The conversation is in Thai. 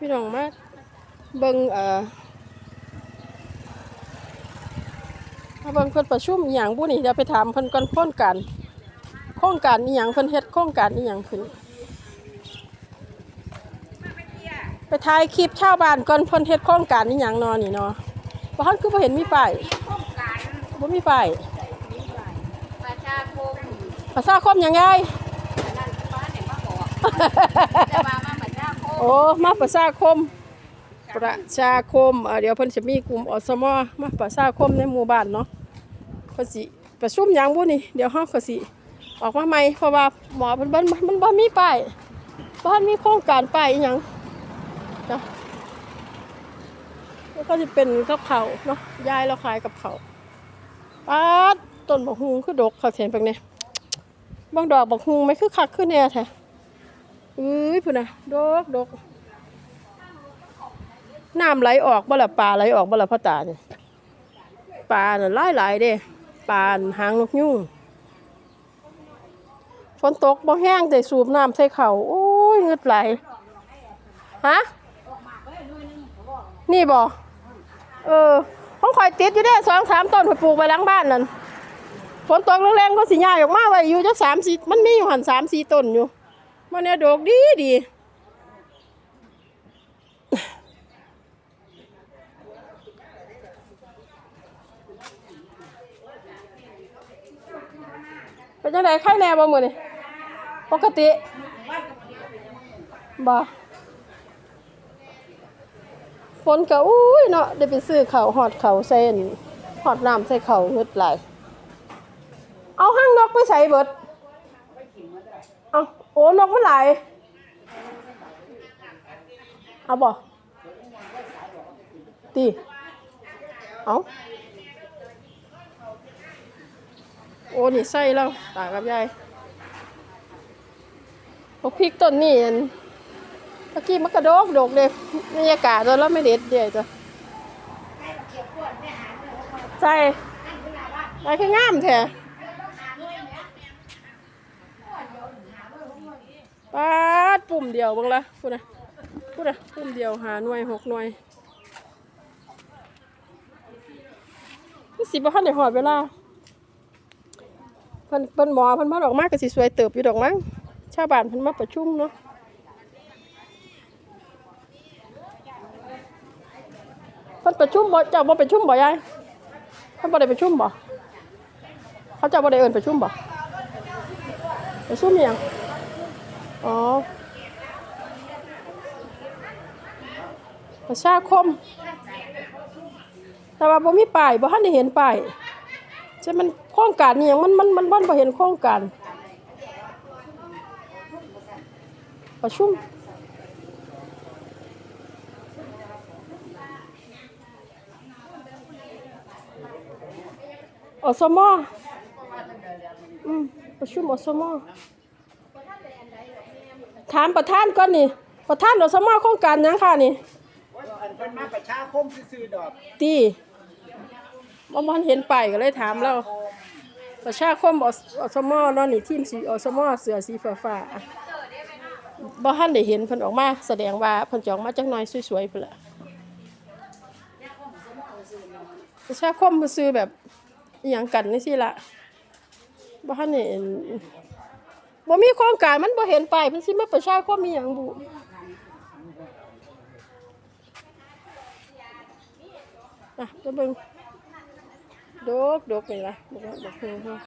พี่น้องมาเบิ่งเอ่อมาเบิ่งเพิ่นประชุมอหย่างบุนี่เดี๋ยวไปถามเพิ่นก่อนโครงการโครงการอีหยังเพิ่นเฮ็ดโครงการอีหยังขึ้นไปถ่ายคลิปชาวบ้านก่อนเพิ่นเฮ็ดโครงการอีหยังเนอนี่เนาะบ่ทันคือบ่เห็นมีป้ายโครงการบ่มีป้ายประชาคมภาษาคมหยังไงนั่นฟ้าเนี่ยมาบอกจะมา โอ้มาประชาคม ประชาคมเดี๋ยวเพิ่นจะมีกลุ่มอสมมาประชาคมในหมู่บ้านเนาะเพิ่นสิประชุมยังบุนี่เดี๋ยวเฮาก็สิออกมาใหม่เพราะว่าหมอเพิ่นบ่มันบ่มีป้ายบ่ทันมีโครงการป้ายอีหยังเนาะแล้วก็จะเป็นกับเขาเนาะยายเราขายกับเขาปาดต้นบักฮุงคือดกเขาเห็นเพิ่นเนี่ยบางดอกบักฮุงไม่คือคักคือแน่แท้ อุ้ยพุ่นน่ะดกดกน้ำไหลออกบ่ละปลาไหลออกบ่ละพ่อตาเนี่ยปลาน่ะหลายหลายๆเด้ปลาหางนกยุงฝนตกบ่แห้งแต่สูบน้ำใส่เขาโอ้ยเงืดไหลฮะนี่บ่เออห้องคอยติดอยู่เด้สองสามต้นข่ปลูกไว้หลังบ้านนั่นฝนตกแรงๆก็สิย้ายออกมาไว้อยู่จักสามสี่มันมีอยู่หันสามสี่ต้นอยู่ มันเนี่ยดกดีดีเป็นจังไดไข้แน่บ่มือนี่ปกติบ่ฝนก็อุ้ยเนาะได้ไปซื้อเขาวฮอดข้าเส้นฮอดน้ำใส่เขาหึดหลายเอาห้างนกไปใส่เบิด เอาโอ้นกมันหลายเอาบ่ตีเอาโอ้นี่ใส่แล้วตากับยายพวกพริกต้นนี่อันตะกี้มันกระโดกโดกเลยบรรยากาศตอนเราไม่เด็ดเดียวจ้ะใส่ใส่คืองามแท้ปาด ปุ่มเดียวเบังละพูดนะพูดนะปุ่มเดียวหาหน่วยหกหน่วยสิบ่ทันได้หอดเวลาเพิ่นเพิ่นหมอเพิ่นมาดอกม้ก็สิสวยเติบอยู่ดอกมั้งชาวบ้านเพิ่นมาประชุมเนาะเพิ่นประชุมบ่เจ้าบ่ประชุมบ่ยายเพิ่นบ่ได้ประชุมบ่เขาเจ้าบ่ได้เอิ้นประชุมบ่ประชุมอิหยังอ๋อ ประชาคม แต่ว่าบ่มีป้ายบ่ทันได้เห็นป้ายใช่มันโครงการนี่ยังมันมันมันบ้านพอเห็นโครงการ ประชุมอสมอืมประชุมอสมถามประธานก่อนนี่ ประธานอสมโครงการยังค่ะนี่ อันเป็นมาประชาคมซื่อๆดอกตีบ่มันเห็นไปายก็เลยถามเรา ประชาคมอสอสมอเนาะนี่ทีมสีอสมอเสือสีฟ้าฟ้าบ่ทันได้เห็นเพิ่นออกมา แสดงว่าเพิ่นจะออกมาจักหน่อยสวยๆพุ่นล่ะประชาคมมันซื้อแบบอีหยังกันนี่สิล่ะบ่ทันได้เห็นบ่มีโครงการมันบ่เห็นป้ายเพิ่นสิมาประชาคมอีหยังบุ นะจะเบิ่งดกดกนี่ละดกดกดก